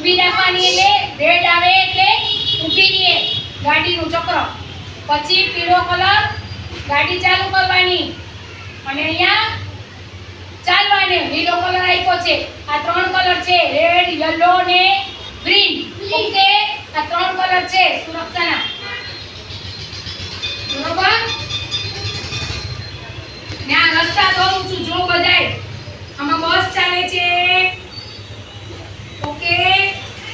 આપવાની એટલે રેડ આવે એટલે ઊભી રહીએ ગાડીનું ચક્ર. પછી પીળો કલર, ગાડી ચાલુ કરવાની. અને અહીંયા ચાલવાને લીલો કલર આપ્યો છે. આ ત્રણ કલર છે, રેડ, યલો ને ગ્રીન. ઓકે, આ ત્રણ કલર છે સુરક્ષાના. બરોબર? ને આ રસ્તા દોરું છું જો બધાય. આમાં બસ ચાલે છે ઓકે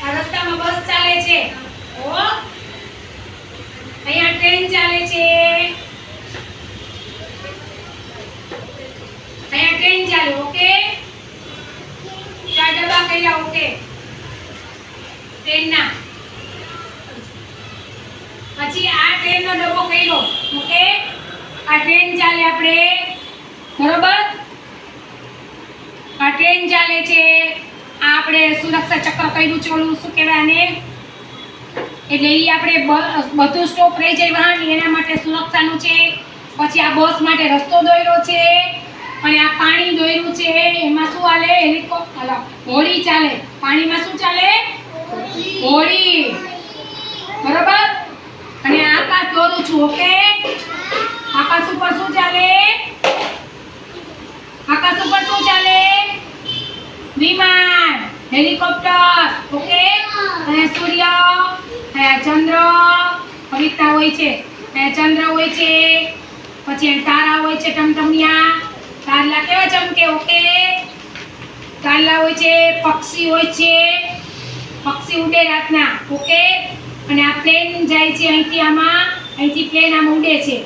આ રસ્તામાં બસ ચાલે છે ઓ અહીંયા ટ્રેન ચાલે છે. અહીંયા ટ્રેન ચાલે, ઓકે? ચાર ડબ્બા કર્યા, ઓકે? ટ્રેનના. પછી આ ટ્રેનનો ડબ્બો કર્યો, ઓકે? આ ટ્રેન ચાલે આપણે. બરોબર? આ ટ્રેન ચાલે છે. આ આપણે સુરક્ષા ચક્ર કર્યું છે શું કહેવાય આને? એટલે એ આપણે બધું સ્ટોપ રહી જાય વાહન, એના માટે સુરક્ષાનું છે. પછી આ બસ માટે રસ્તો દોર્યો છે. અને આ પાણી દોર્યું છે. એમાં શું હાલે? હેલિકોપ્ટર હોળી ચાલે. પાણીમાં શું ચાલે? હોળી બરોબર? અને આકાશ દોરું છું, ઓકે? આકાશ ઉપર શું ચાલે? આકાશ ઉપર શું ચાલે? વિમાન, હેલિકોપ્ટર, ઓકે? અને સૂર્ય. ચંદ્ર હરિતા હોય છે. ચંદ્ર હોય છે. પછી તારા હોય છે ટમટમિયા. તારલા કેવા ચમકે? ઓકે. તારલા હોય છે, પક્ષી હોય છે. પક્ષી ઉડે રાતના. ઓકે. અને આ પ્લેન જાય છે અહીંથી આમાં. અહીંથી પ્લેન આમ ઉડે છે.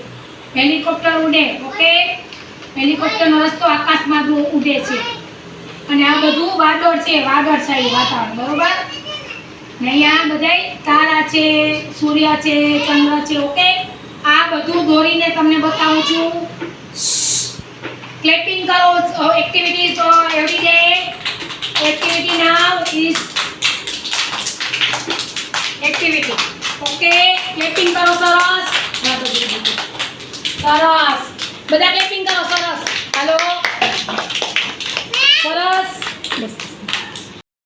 હેલિકોપ્ટર ઉડે. ઓકે. હેલિકોપ્ટરનો રસ્તો આકાશમાં ઉડે છે. અને આ બધું વાદળ છે વાદળ વાદળછાયું વાતાવરણ. બરોબર? ને અહીંયા બધાય તારા છે, સૂર્ય છે, ચંદ્ર છે, ઓકે? આ બધું દોરીને તમને બતાવું છું. ક્લેપિંગ કરો activities every day activity now is activity okay? Clapping કરો, સરસ. સરસ. બધા clapping